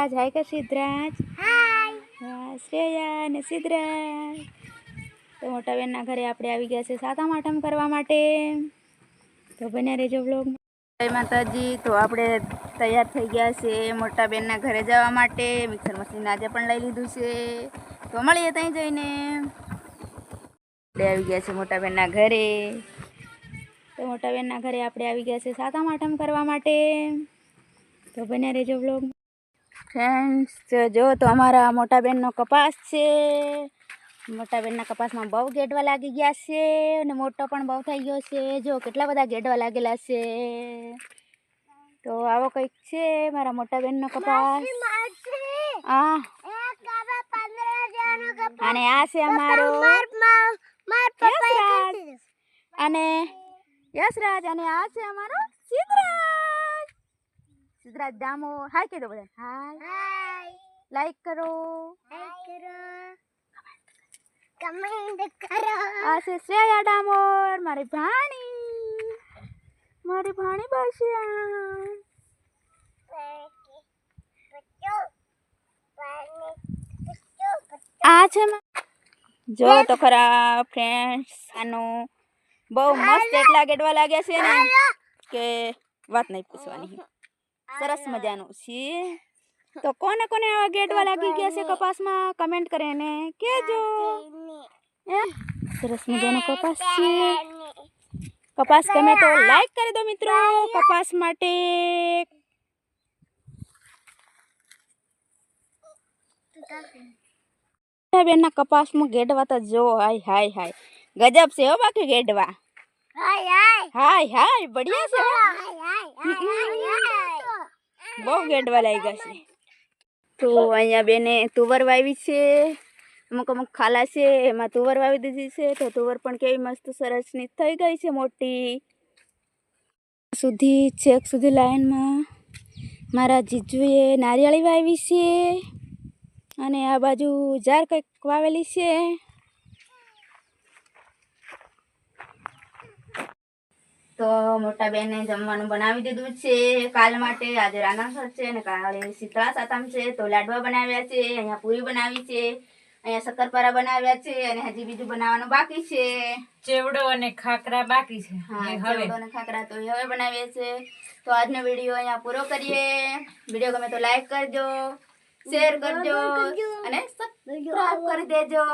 આ જાય કે સિદ્રાજ હાય જય શ્રી જય ન સિદ્રાજ મોટા બેન ના ઘરે આપણે આવી ગયા છે સાતા માઠમ કરવા માટે તો બન રેજો વ્લોગ માં જય માતાજી તો આપણે તૈયાર થઈ ગયા છે મોટા બેન ના ઘરે જવા માટે મિક્સર મશીન આજે પણ લઈ લીધું છે તો મળીએ ત્યાં જઈને લે આવી ગયા છે મોટા બેન ના ઘરે તો મોટા બેન ના ઘરે આપણે આવી ગયા છે સાતા માઠમ કરવા માટે તો બન રેજો વ્લોગ ફ્રેન્ડ્સ જો તો અમારા મોટા બેનનો કપાસ છે મોટા બેનના કપાસમાં બહુ ગેડવા લાગી ગયા છે અને મોટો પણ બહુ થઈ ગયો છે જો કેટલા બધા ગેડવા લાગેલા છે તો આવો કંઈક છે મારા મોટા બેનનો કપાસ હા અને આ છે અમારો અને યશરાજ અને આ છે અમારો સિદ્ધરાજ સિદ્ધરાજ દામો હાય કહેજો બધા હાય હાય લાઈક કરો લાઈક કરો કમેન્ટ કરો આ છે શ્રેયા ડામોર મારી ભાણી મારી ભાણી બસ્યા આ છે જો તો ખરા ફ્રેન્ડ્સ આનું બહુ મસ્ત એટલા ગેડવા લાગ્યા છે ને કે વાત નહીં પૂછવાની सरस मजा नु तो कोने कोने गेट वाला की कैसे कपास मा कमेंट करे ने के जो सरस मजा नो कपास कपास कमे तो लाइक कर दो मित्रों कपास माटे कपास में गेडवा तो जो हाय हाय हाय गजब से हो बाकी गेडवा हाय हाय हाय हाय बढ़िया से हो हाय हाय બહુ ગેંડવા ગેડવા ગયા છે તો અહીંયા બેને તુવર વાવી છે અમુક અમુક ખાલા છે એમાં તુવર વાવી દીધી છે તો તુવર પણ કેવી મસ્ત સરસની થઈ ગઈ છે મોટી સુધી છેક સુધી લાઇનમાં મારા જીજુએ નારિયેળી વાવી છે અને આ બાજુ જાર કંઈક વાવેલી છે મોટા બેને જમવાનું બનાવી દીધું છે કાલ માટે આજે રાના છે અને કાલે શીતળા સાતમ છે તો લાડવા બનાવ્યા છે અહીંયા પૂરી બનાવી છે અહીંયા શક્કરપારા બનાવ્યા છે અને હજી બીજું બનાવવાનું બાકી છે ચેવડો અને ખાકરા બાકી છે હા ચેવડો અને ખાકરા તો હવે બનાવીએ છે તો આજનો વિડીયો અહીંયા પૂરો કરીએ વિડીયો ગમે તો લાઈક કરજો શેર કરજો અને સબસ્ક્રાઇબ કરી દેજો